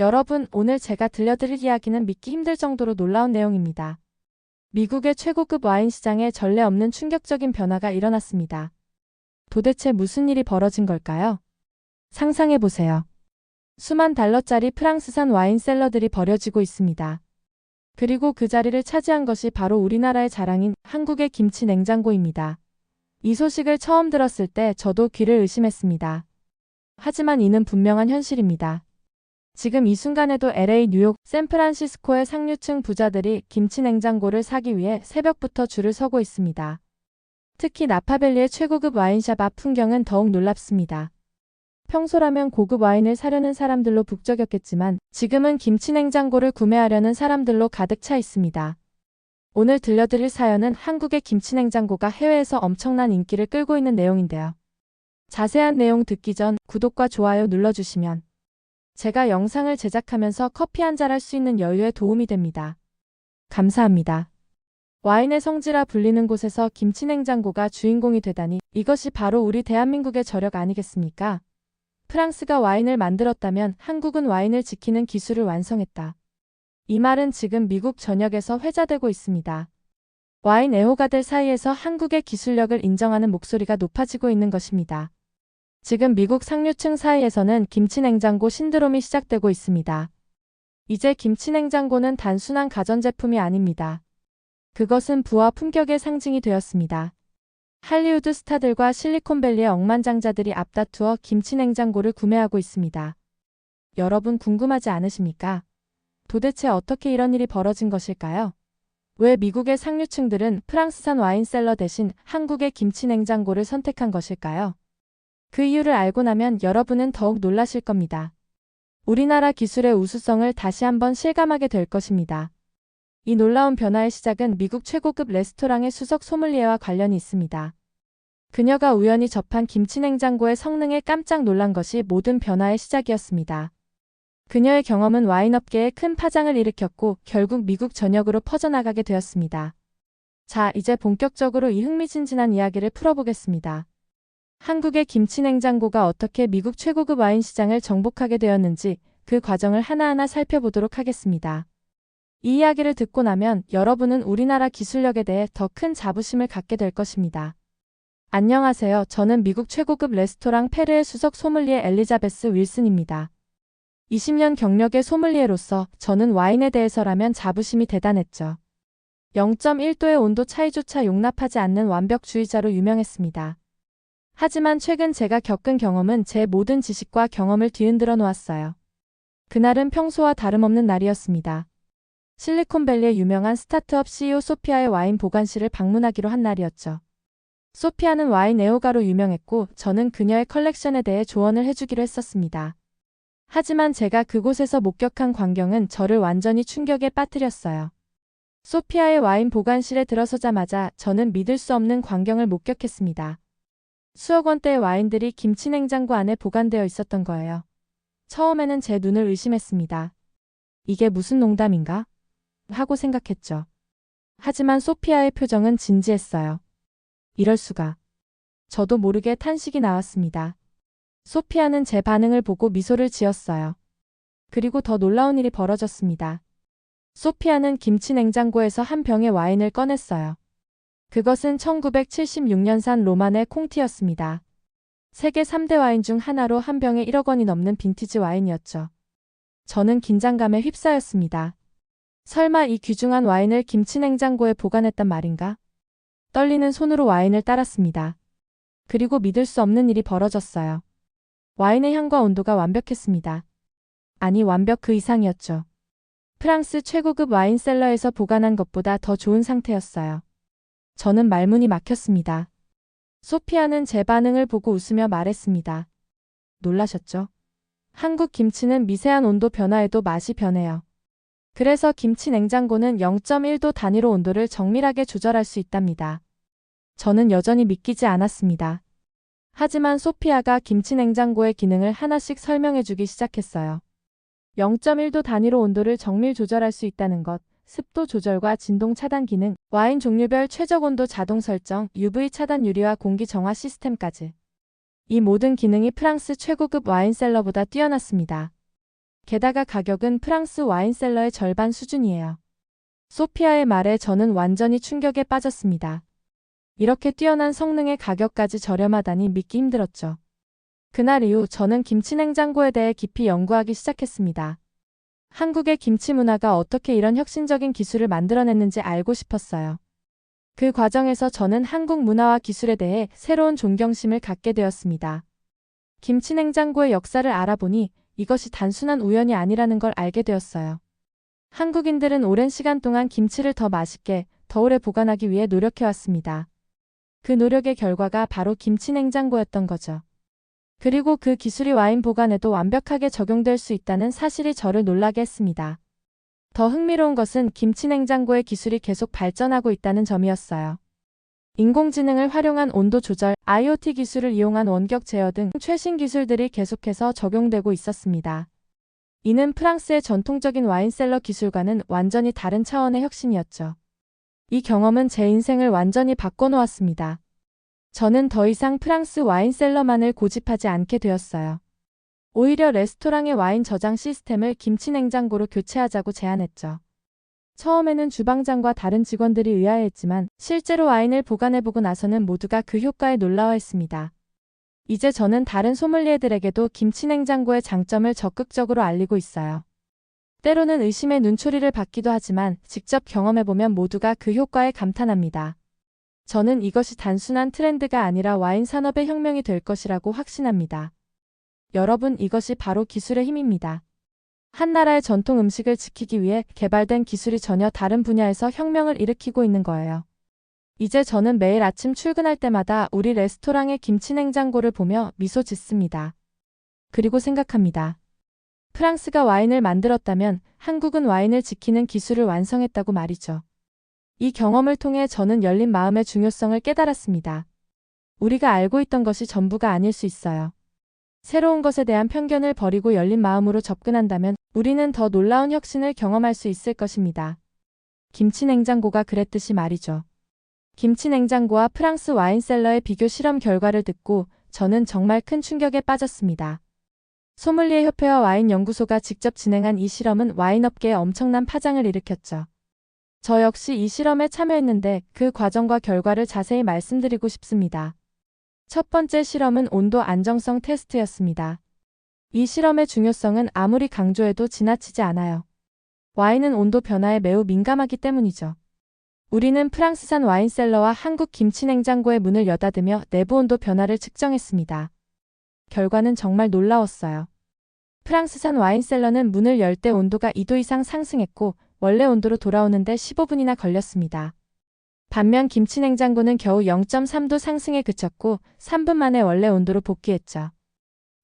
여러분, 오늘 제가 들려드릴 이야기는 믿기 힘들 정도로 놀라운 내용입니다. 미국의 최고급 와인 시장에 전례 없는 충격적인 변화가 일어났습니다. 도대체 무슨 일이 벌어진 걸까요? 상상해 보세요. 수만 달러짜리 프랑스산 와인 셀러들이 버려지고 있습니다. 그리고 그 자리를 차지한 것이 바로 우리나라의 자랑인 한국의 김치 냉장고입니다. 이 소식을 처음 들었을 때 저도 귀를 의심했습니다. 하지만 이는 분명한 현실입니다. 지금 이 순간에도 LA, 뉴욕, 샌프란시스코의 상류층 부자들이 김치 냉장고를 사기 위해 새벽부터 줄을 서고 있습니다. 특히 나파밸리의 최고급 와인샵 앞 풍경은 더욱 놀랍습니다. 평소라면 고급 와인을 사려는 사람들로 북적였겠지만 지금은 김치 냉장고를 구매하려는 사람들로 가득 차 있습니다. 오늘 들려드릴 사연은 한국의 김치 냉장고가 해외에서 엄청난 인기를 끌고 있는 내용인데요. 자세한 내용 듣기 전 구독과 좋아요 눌러주시면 제가 영상을 제작하면서 커피 한 잔 할 수 있는 여유에 도움이 됩니다. 감사합니다. 와인의 성지라 불리는 곳에서 김치 냉장고가 주인공이 되다니 이것이 바로 우리 대한민국의 저력 아니겠습니까? 프랑스가 와인을 만들었다면 한국은 와인을 지키는 기술을 완성했다. 이 말은 지금 미국 전역에서 회자되고 있습니다. 와인 애호가들 사이에서 한국의 기술력을 인정하는 목소리가 높아지고 있는 것입니다. 지금 미국 상류층 사이에서는 김치 냉장고 신드롬이 시작되고 있습니다. 이제 김치 냉장고는 단순한 가전제품이 아닙니다. 그것은 부와 품격의 상징이 되었습니다. 할리우드 스타들과 실리콘밸리의 억만장자들이 앞다투어 김치 냉장고를 구매하고 있습니다. 여러분 궁금하지 않으십니까? 도대체 어떻게 이런 일이 벌어진 것일까요? 왜 미국의 상류층들은 프랑스산 와인셀러 대신 한국의 김치 냉장고를 선택한 것일까요? 그 이유를 알고 나면 여러분은 더욱 놀라실 겁니다. 우리나라 기술의 우수성을 다시 한번 실감하게 될 것입니다. 이 놀라운 변화의 시작은 미국 최고급 레스토랑의 수석 소믈리에와 관련이 있습니다. 그녀가 우연히 접한 김치 냉장고의 성능에 깜짝 놀란 것이 모든 변화의 시작이었습니다. 그녀의 경험은 와인업계에 큰 파장을 일으켰고 결국 미국 전역으로 퍼져나가게 되었습니다. 자, 이제 본격적으로 이 흥미진진한 이야기를 풀어보겠습니다. 한국의 김치 냉장고가 어떻게 미국 최고급 와인 시장을 정복하게 되었는지 그 과정을 하나하나 살펴보도록 하겠습니다. 이 이야기를 듣고 나면 여러분은 우리나라 기술력에 대해 더 큰 자부심을 갖게 될 것입니다. 안녕하세요. 저는 미국 최고급 레스토랑 페르의 수석 소믈리에 엘리자베스 윌슨입니다. 20년 경력의 소믈리에로서 저는 와인에 대해서라면 자부심이 대단했죠. 0.1도의 온도 차이조차 용납하지 않는 완벽주의자로 유명했습니다. 하지만 최근 제가 겪은 경험은 제 모든 지식과 경험을 뒤흔들어 놓았어요. 그날은 평소와 다름없는 날이었습니다. 실리콘밸리의 유명한 스타트업 CEO 소피아의 와인 보관실을 방문하기로 한 날이었죠. 소피아는 와인 애호가로 유명했고 저는 그녀의 컬렉션에 대해 조언을 해주기로 했었습니다. 하지만 제가 그곳에서 목격한 광경은 저를 완전히 충격에 빠뜨렸어요. 소피아의 와인 보관실에 들어서자마자 저는 믿을 수 없는 광경을 목격했습니다. 수억 원대의 와인들이 김치 냉장고 안에 보관되어 있었던 거예요. 처음에는 제 눈을 의심했습니다. 이게 무슨 농담인가? 하고 생각했죠. 하지만 소피아의 표정은 진지했어요. 이럴 수가. 저도 모르게 탄식이 나왔습니다. 소피아는 제 반응을 보고 미소를 지었어요. 그리고 더 놀라운 일이 벌어졌습니다. 소피아는 김치 냉장고에서 한 병의 와인을 꺼냈어요. 그것은 1976년산 로만의 콩티였습니다. 세계 3대 와인 중 하나로 한 병에 1억 원이 넘는 빈티지 와인이었죠. 저는 긴장감에 휩싸였습니다. 설마 이 귀중한 와인을 김치 냉장고에 보관했단 말인가? 떨리는 손으로 와인을 따랐습니다. 그리고 믿을 수 없는 일이 벌어졌어요. 와인의 향과 온도가 완벽했습니다. 아니, 완벽 그 이상이었죠. 프랑스 최고급 와인 셀러에서 보관한 것보다 더 좋은 상태였어요. 저는 말문이 막혔습니다. 소피아는 제 반응을 보고 웃으며 말했습니다. 놀라셨죠? 한국 김치는 미세한 온도 변화에도 맛이 변해요. 그래서 김치 냉장고는 0.1도 단위로 온도를 정밀하게 조절할 수 있답니다. 저는 여전히 믿기지 않았습니다. 하지만 소피아가 김치 냉장고의 기능을 하나씩 설명해 주기 시작했어요. 0.1도 단위로 온도를 정밀 조절할 수 있다는 것, 습도 조절과 진동 차단 기능, 와인 종류별 최적 온도 자동 설정, UV 차단 유리와 공기 정화 시스템까지. 이 모든 기능이 프랑스 최고급 와인 셀러보다 뛰어났습니다. 게다가 가격은 프랑스 와인셀러의 절반 수준이에요. 소피아의 말에 저는 완전히 충격에 빠졌습니다. 이렇게 뛰어난 성능의 가격까지 저렴하다니 믿기 힘들었죠. 그날 이후 저는 김치 냉장고에 대해 깊이 연구하기 시작했습니다. 한국의 김치 문화가 어떻게 이런 혁신적인 기술을 만들어냈는지 알고 싶었어요. 그 과정에서 저는 한국 문화와 기술에 대해 새로운 존경심을 갖게 되었습니다. 김치 냉장고의 역사를 알아보니 이것이 단순한 우연이 아니라는 걸 알게 되었어요. 한국인들은 오랜 시간 동안 김치를 더 맛있게, 더 오래 보관하기 위해 노력해왔습니다. 그 노력의 결과가 바로 김치 냉장고였던 거죠. 그리고 그 기술이 와인 보관에도 완벽하게 적용될 수 있다는 사실이 저를 놀라게 했습니다. 더 흥미로운 것은 김치 냉장고의 기술이 계속 발전하고 있다는 점이었어요. 인공지능을 활용한 온도 조절, IoT 기술을 이용한 원격 제어 등 최신 기술들이 계속해서 적용되고 있었습니다. 이는 프랑스의 전통적인 와인셀러 기술과는 완전히 다른 차원의 혁신이었죠. 이 경험은 제 인생을 완전히 바꿔놓았습니다. 저는 더 이상 프랑스 와인셀러만을 고집하지 않게 되었어요. 오히려 레스토랑의 와인 저장 시스템을 김치 냉장고로 교체하자고 제안했죠. 처음에는 주방장과 다른 직원들이 의아해했지만 실제로 와인을 보관해보고 나서는 모두가 그 효과에 놀라워했습니다. 이제 저는 다른 소믈리에들에게도 김치 냉장고의 장점을 적극적으로 알리고 있어요. 때로는 의심의 눈초리를 받기도 하지만 직접 경험해보면 모두가 그 효과에 감탄합니다. 저는 이것이 단순한 트렌드가 아니라 와인 산업의 혁명이 될 것이라고 확신합니다. 여러분, 이것이 바로 기술의 힘입니다. 한 나라의 전통 음식을 지키기 위해 개발된 기술이 전혀 다른 분야에서 혁명을 일으키고 있는 거예요. 이제 저는 매일 아침 출근할 때마다 우리 레스토랑의 김치 냉장고를 보며 미소 짓습니다. 그리고 생각합니다. 프랑스가 와인을 만들었다면 한국은 와인을 지키는 기술을 완성했다고 말이죠. 이 경험을 통해 저는 열린 마음의 중요성을 깨달았습니다. 우리가 알고 있던 것이 전부가 아닐 수 있어요. 새로운 것에 대한 편견을 버리고 열린 마음으로 접근한다면 우리는 더 놀라운 혁신을 경험할 수 있을 것입니다. 김치 냉장고가 그랬듯이 말이죠. 김치 냉장고와 프랑스 와인셀러의 비교 실험 결과를 듣고 저는 정말 큰 충격에 빠졌습니다. 소믈리에 협회와 와인 연구소가 직접 진행한 이 실험은 와인업계에 엄청난 파장을 일으켰죠. 저 역시 이 실험에 참여했는데 그 과정과 결과를 자세히 말씀드리고 싶습니다. 첫 번째 실험은 온도 안정성 테스트였습니다. 이 실험의 중요성은 아무리 강조해도 지나치지 않아요. 와인은 온도 변화에 매우 민감하기 때문이죠. 우리는 프랑스산 와인셀러와 한국 김치 냉장고의 문을 여닫으며 내부 온도 변화를 측정했습니다. 결과는 정말 놀라웠어요. 프랑스산 와인셀러는 문을 열 때 온도가 2도 이상 상승했고 원래 온도로 돌아오는데 15분이나 걸렸습니다. 반면 김치 냉장고는 겨우 0.3도 상승에 그쳤고 3분 만에 원래 온도로 복귀했죠.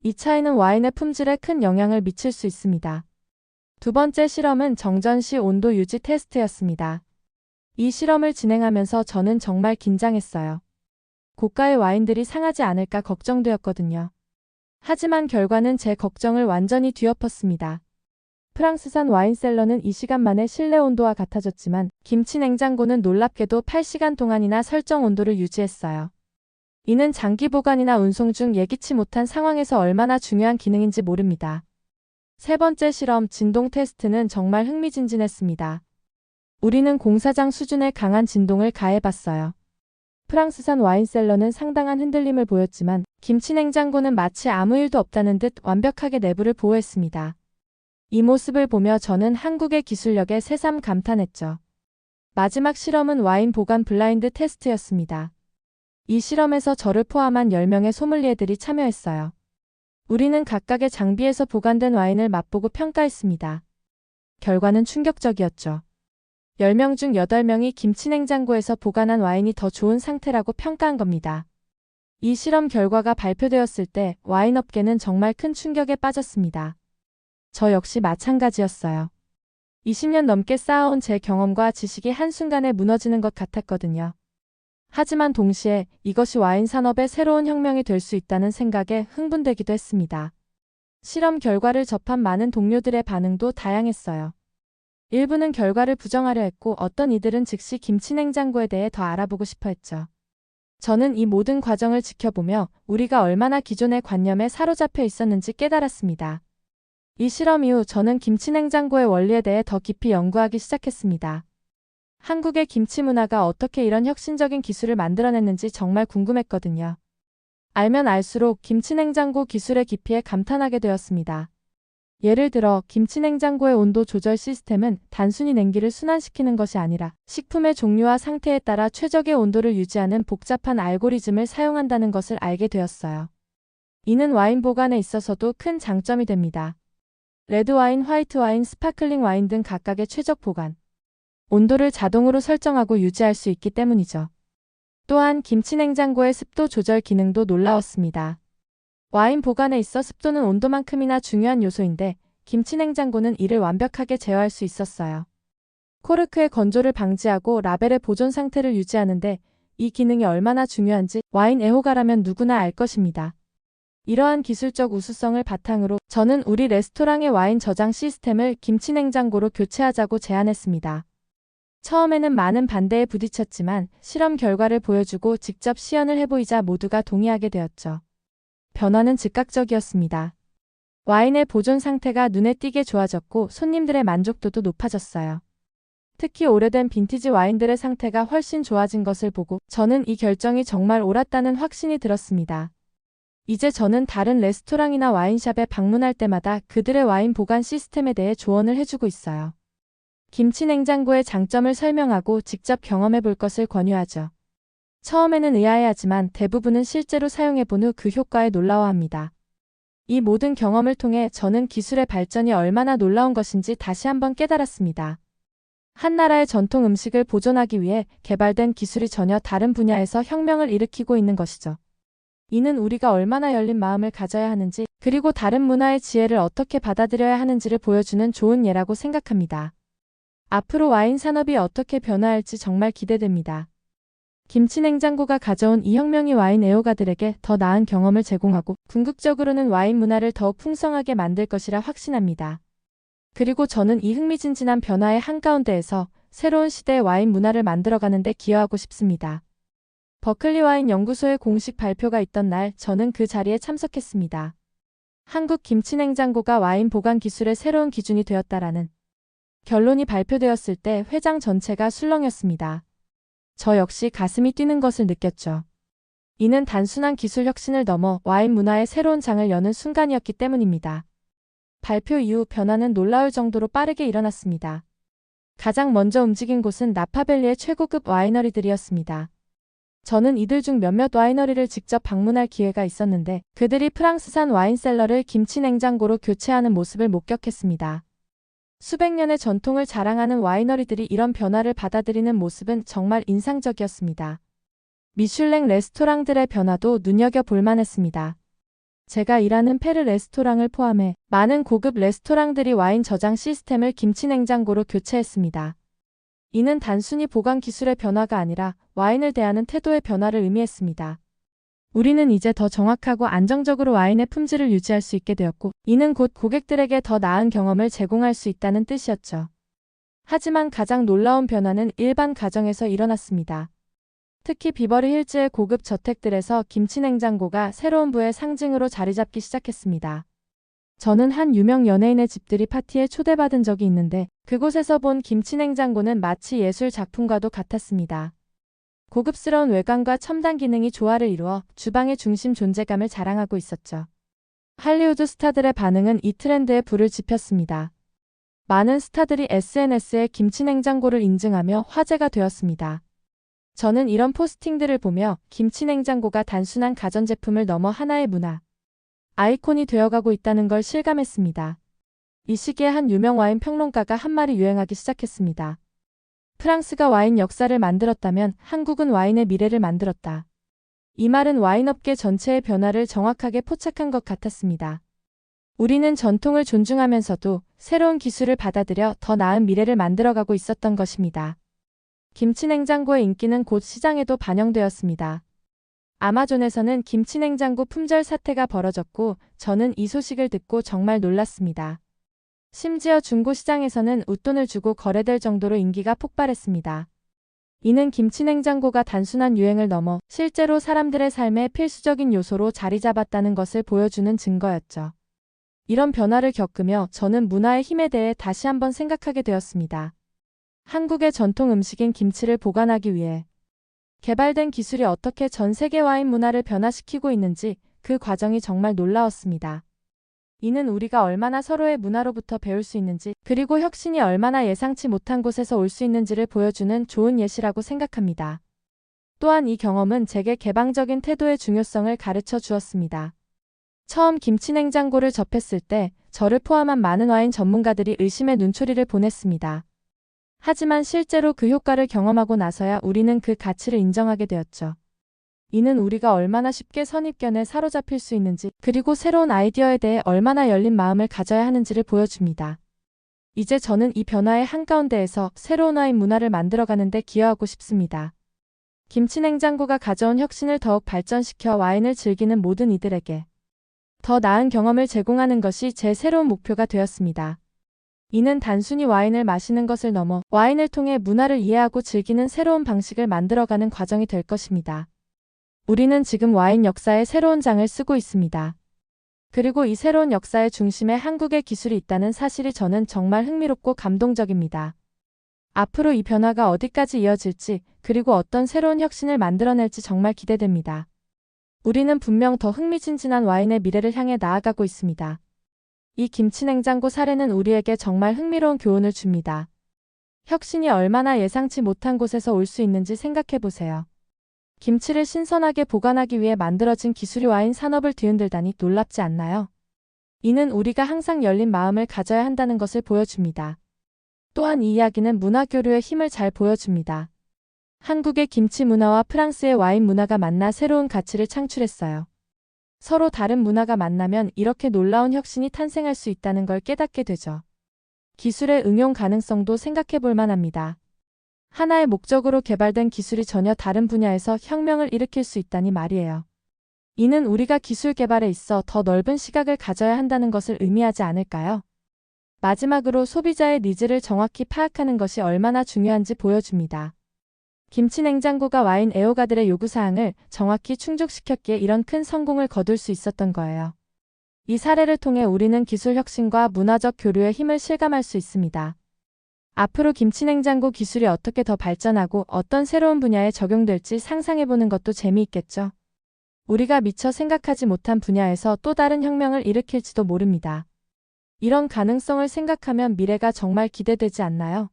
이 차이는 와인의 품질에 큰 영향을 미칠 수 있습니다. 두 번째 실험은 정전 시 온도 유지 테스트였습니다. 이 실험을 진행하면서 저는 정말 긴장했어요. 고가의 와인들이 상하지 않을까 걱정되었거든요. 하지만 결과는 제 걱정을 완전히 뒤엎었습니다. 프랑스산 와인셀러는 이 시간 만에 실내 온도와 같아졌지만 김치 냉장고는 놀랍게도 8시간 동안이나 설정 온도를 유지했어요. 이는 장기 보관이나 운송 중 예기치 못한 상황에서 얼마나 중요한 기능인지 모릅니다. 세 번째 실험 진동 테스트는 정말 흥미진진했습니다. 우리는 공사장 수준의 강한 진동을 가해봤어요. 프랑스산 와인셀러는 상당한 흔들림을 보였지만 김치 냉장고는 마치 아무 일도 없다는 듯 완벽하게 내부를 보호했습니다. 이 모습을 보며 저는 한국의 기술력에 새삼 감탄했죠. 마지막 실험은 와인 보관 블라인드 테스트였습니다. 이 실험에서 저를 포함한 10명의 소믈리에들이 참여했어요. 우리는 각각의 장비에서 보관된 와인을 맛보고 평가했습니다. 결과는 충격적이었죠. 10명 중 8명이 김치 냉장고에서 보관한 와인이 더 좋은 상태라고 평가한 겁니다. 이 실험 결과가 발표되었을 때 와인업계는 정말 큰 충격에 빠졌습니다. 저 역시 마찬가지였어요. 20년 넘게 쌓아온 제 경험과 지식이 한순간에 무너지는 것 같았거든요. 하지만 동시에 이것이 와인 산업의 새로운 혁명이 될 수 있다는 생각에 흥분되기도 했습니다. 실험 결과를 접한 많은 동료들의 반응도 다양했어요. 일부는 결과를 부정하려 했고 어떤 이들은 즉시 김치 냉장고에 대해 더 알아보고 싶어 했죠. 저는 이 모든 과정을 지켜보며 우리가 얼마나 기존의 관념에 사로잡혀 있었는지 깨달았습니다. 이 실험 이후 저는 김치 냉장고의 원리에 대해 더 깊이 연구하기 시작했습니다. 한국의 김치 문화가 어떻게 이런 혁신적인 기술을 만들어냈는지 정말 궁금했거든요. 알면 알수록 김치 냉장고 기술의 깊이에 감탄하게 되었습니다. 예를 들어 김치 냉장고의 온도 조절 시스템은 단순히 냉기를 순환시키는 것이 아니라 식품의 종류와 상태에 따라 최적의 온도를 유지하는 복잡한 알고리즘을 사용한다는 것을 알게 되었어요. 이는 와인 보관에 있어서도 큰 장점이 됩니다. 레드 와인, 화이트 와인, 스파클링 와인 등 각각의 최적 보관, 온도를 자동으로 설정하고 유지할 수 있기 때문이죠. 또한 김치 냉장고의 습도 조절 기능도 놀라웠습니다. 와인 보관에 있어 습도는 온도만큼이나 중요한 요소인데 김치 냉장고는 이를 완벽하게 제어할 수 있었어요. 코르크의 건조를 방지하고 라벨의 보존 상태를 유지하는데 이 기능이 얼마나 중요한지 와인 애호가라면 누구나 알 것입니다. 이러한 기술적 우수성을 바탕으로 저는 우리 레스토랑의 와인 저장 시스템을 김치 냉장고로 교체하자고 제안했습니다. 처음에는 많은 반대에 부딪혔지만 실험 결과를 보여주고 직접 시연을 해보이자 모두가 동의하게 되었죠. 변화는 즉각적이었습니다. 와인의 보존 상태가 눈에 띄게 좋아졌고 손님들의 만족도도 높아졌어요. 특히 오래된 빈티지 와인들의 상태가 훨씬 좋아진 것을 보고 저는 이 결정이 정말 옳았다는 확신이 들었습니다. 이제 저는 다른 레스토랑이나 와인샵에 방문할 때마다 그들의 와인 보관 시스템에 대해 조언을 해주고 있어요. 김치 냉장고의 장점을 설명하고 직접 경험해 볼 것을 권유하죠. 처음에는 의아해하지만 대부분은 실제로 사용해 본 후 그 효과에 놀라워합니다. 이 모든 경험을 통해 저는 기술의 발전이 얼마나 놀라운 것인지 다시 한번 깨달았습니다. 한 나라의 전통 음식을 보존하기 위해 개발된 기술이 전혀 다른 분야에서 혁명을 일으키고 있는 것이죠. 이는 우리가 얼마나 열린 마음을 가져야 하는지, 그리고 다른 문화의 지혜를 어떻게 받아들여야 하는지를 보여주는 좋은 예라고 생각합니다. 앞으로 와인 산업이 어떻게 변화할지 정말 기대됩니다. 김치 냉장고가 가져온 이 혁명이 와인 애호가들에게 더 나은 경험을 제공하고 궁극적으로는 와인 문화를 더욱 풍성하게 만들 것이라 확신합니다. 그리고 저는 이 흥미진진한 변화의 한가운데에서 새로운 시대의 와인 문화를 만들어가는 데 기여하고 싶습니다. 버클리 와인 연구소의 공식 발표가 있던 날 저는 그 자리에 참석했습니다. 한국 김치 냉장고가 와인 보관 기술의 새로운 기준이 되었다라는 결론이 발표되었을 때 회장 전체가 술렁였습니다. 저 역시 가슴이 뛰는 것을 느꼈죠. 이는 단순한 기술 혁신을 넘어 와인 문화의 새로운 장을 여는 순간이었기 때문입니다. 발표 이후 변화는 놀라울 정도로 빠르게 일어났습니다. 가장 먼저 움직인 곳은 나파밸리의 최고급 와이너리들이었습니다. 저는 이들 중 몇몇 와이너리를 직접 방문할 기회가 있었는데 그들이 프랑스산 와인셀러를 김치 냉장고로 교체하는 모습을 목격했습니다. 수백 년의 전통을 자랑하는 와이너리들이 이런 변화를 받아들이는 모습은 정말 인상적이었습니다. 미슐랭 레스토랑들의 변화도 눈여겨볼 만했습니다. 제가 일하는 페르 레스토랑을 포함해 많은 고급 레스토랑들이 와인 저장 시스템을 김치 냉장고로 교체했습니다. 이는 단순히 보관 기술의 변화가 아니라 와인을 대하는 태도의 변화를 의미했습니다. 우리는 이제 더 정확하고 안정적으로 와인의 품질을 유지할 수 있게 되었고, 이는 곧 고객들에게 더 나은 경험을 제공할 수 있다는 뜻이었죠. 하지만 가장 놀라운 변화는 일반 가정에서 일어났습니다. 특히 비버리 힐즈의 고급 저택들에서 김치 냉장고가 새로운 부의 상징으로 자리 잡기 시작했습니다. 저는 한 유명 연예인의 집들이 파티에 초대받은 적이 있는데 그곳에서 본 김치 냉장고는 마치 예술 작품과도 같았습니다. 고급스러운 외관과 첨단 기능이 조화를 이루어 주방의 중심 존재감을 자랑하고 있었죠. 할리우드 스타들의 반응은 이 트렌드에 불을 지폈습니다. 많은 스타들이 SNS에 김치 냉장고를 인증하며 화제가 되었습니다. 저는 이런 포스팅들을 보며 김치 냉장고가 단순한 가전제품을 넘어 하나의 문화, 아이콘이 되어가고 있다는 걸 실감했습니다. 이 시기에 한 유명 와인 평론가가 한 말이 유행하기 시작했습니다. 프랑스가 와인 역사를 만들었다면 한국은 와인의 미래를 만들었다. 이 말은 와인업계 전체의 변화를 정확하게 포착한 것 같았습니다. 우리는 전통을 존중하면서도 새로운 기술을 받아들여 더 나은 미래를 만들어가고 있었던 것입니다. 김치 냉장고의 인기는 곧 시장에도 반영되었습니다. 아마존에서는 김치 냉장고 품절 사태가 벌어졌고 저는 이 소식을 듣고 정말 놀랐습니다. 심지어 중고 시장에서는 웃돈을 주고 거래될 정도로 인기가 폭발했습니다. 이는 김치 냉장고가 단순한 유행을 넘어 실제로 사람들의 삶의 필수적인 요소로 자리 잡았다는 것을 보여주는 증거였죠. 이런 변화를 겪으며 저는 문화의 힘에 대해 다시 한번 생각하게 되었습니다. 한국의 전통 음식인 김치를 보관하기 위해 개발된 기술이 어떻게 전 세계 와인 문화를 변화시키고 있는지 그 과정이 정말 놀라웠습니다. 이는 우리가 얼마나 서로의 문화로부터 배울 수 있는지, 그리고 혁신이 얼마나 예상치 못한 곳에서 올 수 있는지를 보여주는 좋은 예시라고 생각합니다. 또한 이 경험은 제게 개방적인 태도의 중요성을 가르쳐 주었습니다. 처음 김치 냉장고를 접했을 때 저를 포함한 많은 와인 전문가들이 의심의 눈초리를 보냈습니다. 하지만 실제로 그 효과를 경험하고 나서야 우리는 그 가치를 인정하게 되었죠. 이는 우리가 얼마나 쉽게 선입견에 사로잡힐 수 있는지, 그리고 새로운 아이디어에 대해 얼마나 열린 마음을 가져야 하는지를 보여줍니다. 이제 저는 이 변화의 한가운데에서 새로운 와인 문화를 만들어가는 데 기여하고 싶습니다. 김치 냉장고가 가져온 혁신을 더욱 발전시켜 와인을 즐기는 모든 이들에게 더 나은 경험을 제공하는 것이 제 새로운 목표가 되었습니다. 이는 단순히 와인을 마시는 것을 넘어 와인을 통해 문화를 이해하고 즐기는 새로운 방식을 만들어가는 과정이 될 것입니다. 우리는 지금 와인 역사의 새로운 장을 쓰고 있습니다. 그리고 이 새로운 역사의 중심에 한국의 기술이 있다는 사실이 저는 정말 흥미롭고 감동적입니다. 앞으로 이 변화가 어디까지 이어질지, 그리고 어떤 새로운 혁신을 만들어낼지 정말 기대됩니다. 우리는 분명 더 흥미진진한 와인의 미래를 향해 나아가고 있습니다. 이 김치 냉장고 사례는 우리에게 정말 흥미로운 교훈을 줍니다. 혁신이 얼마나 예상치 못한 곳에서 올 수 있는지 생각해 보세요. 김치를 신선하게 보관하기 위해 만들어진 기술이 와인 산업을 뒤흔들다니 놀랍지 않나요? 이는 우리가 항상 열린 마음을 가져야 한다는 것을 보여줍니다. 또한 이 이야기는 문화 교류의 힘을 잘 보여줍니다. 한국의 김치 문화와 프랑스의 와인 문화가 만나 새로운 가치를 창출했어요. 서로 다른 문화가 만나면 이렇게 놀라운 혁신이 탄생할 수 있다는 걸 깨닫게 되죠. 기술의 응용 가능성도 생각해 볼 만합니다. 하나의 목적으로 개발된 기술이 전혀 다른 분야에서 혁명을 일으킬 수 있다니 말이에요. 이는 우리가 기술 개발에 있어 더 넓은 시각을 가져야 한다는 것을 의미하지 않을까요? 마지막으로 소비자의 니즈를 정확히 파악하는 것이 얼마나 중요한지 보여줍니다. 김치 냉장고가 와인 애호가들의 요구사항을 정확히 충족시켰기에 이런 큰 성공을 거둘 수 있었던 거예요. 이 사례를 통해 우리는 기술 혁신과 문화적 교류의 힘을 실감할 수 있습니다. 앞으로 김치 냉장고 기술이 어떻게 더 발전하고 어떤 새로운 분야에 적용될지 상상해보는 것도 재미있겠죠. 우리가 미처 생각하지 못한 분야에서 또 다른 혁명을 일으킬지도 모릅니다. 이런 가능성을 생각하면 미래가 정말 기대되지 않나요?